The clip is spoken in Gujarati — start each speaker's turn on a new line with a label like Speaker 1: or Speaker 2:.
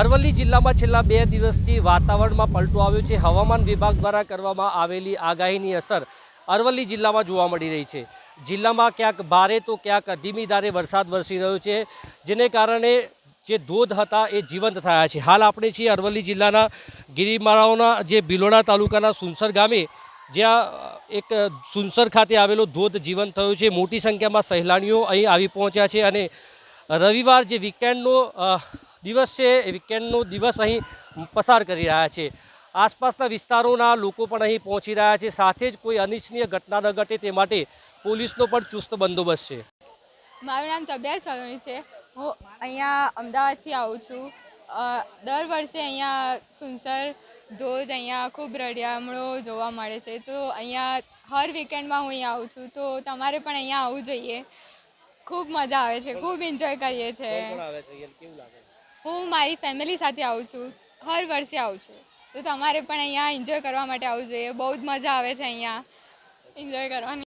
Speaker 1: અરવલ્લી જિલ્લામાં છેલ્લા બે દિવસથી વાતાવરણમાં પલટો આવ્યો છે. હવામાન વિભાગ દ્વારા કરવામાં આવેલી આગાહીની અસર અરવલ્લી જિલ્લામાં જોવા મળી રહી છે. જિલ્લામાં ક્યાંક ભારે તો ક્યાંક ધીમી ધારે વરસાદ વરસી રહ્યો છે, જેને કારણે જે ધોધ હતા એ જીવંત થયા છે. હાલ આપણે છીએ અરવલ્લી જિલ્લાના ગિરિમાળાઓના જે ભિલોડા તાલુકાના સુનસર ગામે, જ્યાં એક સુનસર ખાતે આવેલો ધોધ જીવંત થયો છે. મોટી સંખ્યામાં સહેલાણીઓ અહીં આવી પહોંચ્યા છે અને રવિવાર જે વીકેન્ડનો દિવસ છે એ વીકેન્ડનો દિવસ અહીં પસાર કરી રહ્યા છે. આસપાસના વિસ્તારોના લોકો પણ અહીં પહોંચી રહ્યા છે. સાથે જ કોઈ અનિચ્છનીય ઘટના ન ઘટે તે માટે પોલીસનો પણ ચુસ્ત બંદોબસ્ત છે.
Speaker 2: મારું નામ તબિયત સલોની છે. હું અહીંયા અમદાવાદથી આવું છું. દર વર્ષે અહીંયા સુનસર ધોધ અહીંયા ખૂબ રડિયામણો જોવા મળે છે. તો અહીંયા હર વીકેન્ડમાં હું અહીંયા આવું છું. તો તમારે પણ અહીંયા આવવું જોઈએ. ખૂબ મજા આવે છે. ખૂબ એન્જોય કરીએ છીએ હું મારી ફેમિલી સાથે આવું છું. હર વર્ષે આવું છું. તો તમારે પણ અહીંયા એન્જોય કરવા માટે આવવું જોઈએ. બહુ જ મજા આવે છે અહીંયા. એન્જોય કરવાની.